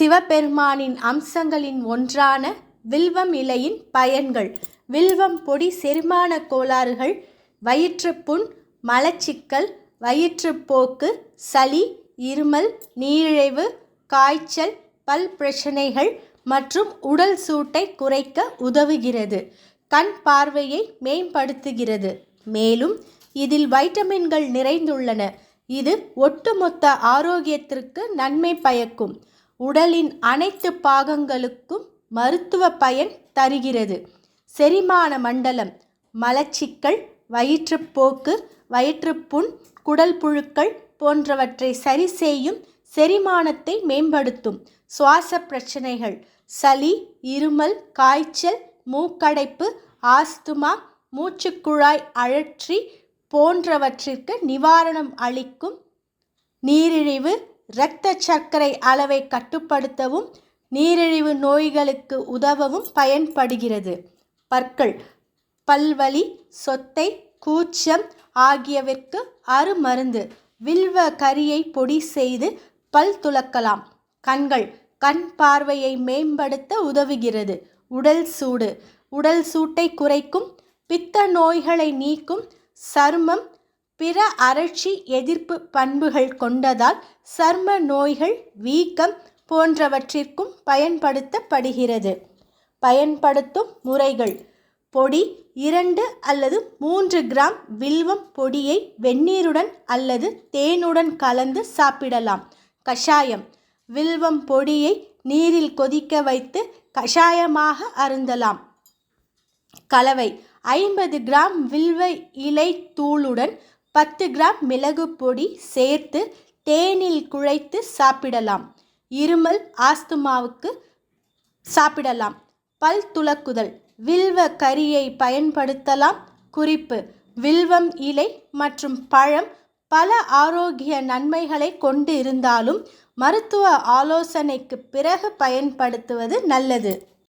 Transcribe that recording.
சிவபெருமானின் அம்சங்களின் ஒன்றான வில்வம் இலையின் பயன்கள் வில்வம் பொடி செரிமான கோளாறுகள் வயிற்றுப்புண் மலச்சிக்கல் வயிற்றுப்போக்கு சளி இருமல் நீரிழிவு காய்ச்சல் பல் பிரச்சனைகள் மற்றும் உடல் சூட்டை குறைக்க உதவுகிறது. கண் பார்வையை மேம்படுத்துகிறது. மேலும் இதில் வைட்டமின்கள் நிறைந்துள்ளன. இது ஒட்டுமொத்த ஆரோக்கியத்திற்கு நன்மை பயக்கும். உடலின் அனைத்து பாகங்களுக்கும் மருத்துவ பயன் தருகிறது. செரிமான மண்டலம் மலச்சிக்கல் வயிற்றுப்போக்கு வயிற்றுப்புண் குடல் புழுக்கள் போன்றவற்றை சரி செய்யும் செரிமானத்தை மேம்படுத்தும். சுவாச பிரச்சனைகள் சளி இருமல் காய்ச்சல் மூக்கடைப்பு ஆஸ்துமா மூச்சுக்குழாய் அழற்சி போன்றவற்றிற்கு நிவாரணம் அளிக்கும் நீரிழிவு இரத்த சர்க்கரை அளவை கட்டுப்படுத்தவும் நீரிழிவு நோய்களுக்கு உதவவும் பயன்படுகிறது. பற்கள் பல்வலி சொத்தை கூச்சம் ஆகியவிற்கு அருமருந்து வில்வ கரியை பொடி செய்து பல் துலக்கலாம் கண்கள் கண் பார்வையை மேம்படுத்த உதவுகிறது. உடல் சூடு உடல் சூட்டை குறைக்கும் பித்த நோய்களை நீக்கும் சருமம் பிற அழற்சி எதிர்ப்பு பண்புகள் கொண்டதால் சர்ம நோய்கள் வீக்கம் போன்றவற்றிற்கும் பயன்படுத்தப்படுகிறது. பயன்படுத்தும் முறைகள். பொடி இரண்டு அல்லது மூன்று கிராம் வில்வம் பொடியை வெந்நீருடன் அல்லது தேனுடன் கலந்து சாப்பிடலாம். கஷாயம். வில்வம் பொடியை நீரில் கொதிக்க வைத்து கஷாயமாக அருந்தலாம். கலவை. ஐம்பது கிராம் வில்வ இலை தூளுடன் பத்து கிராம் மிளகு பொடி சேர்த்து தேனில் குழைத்து சாப்பிடலாம். இருமல் ஆஸ்துமாவுக்கு சாப்பிடலாம். பல் துலக்குதல் வில்வ கரியை பயன்படுத்தலாம். குறிப்பு. வில்வம் இலை மற்றும் பழம் பல ஆரோக்கிய நன்மைகளை கொண்டு இருந்தாலும் மருத்துவ ஆலோசனைக்கு பிறகு பயன்படுத்துவது நல்லது.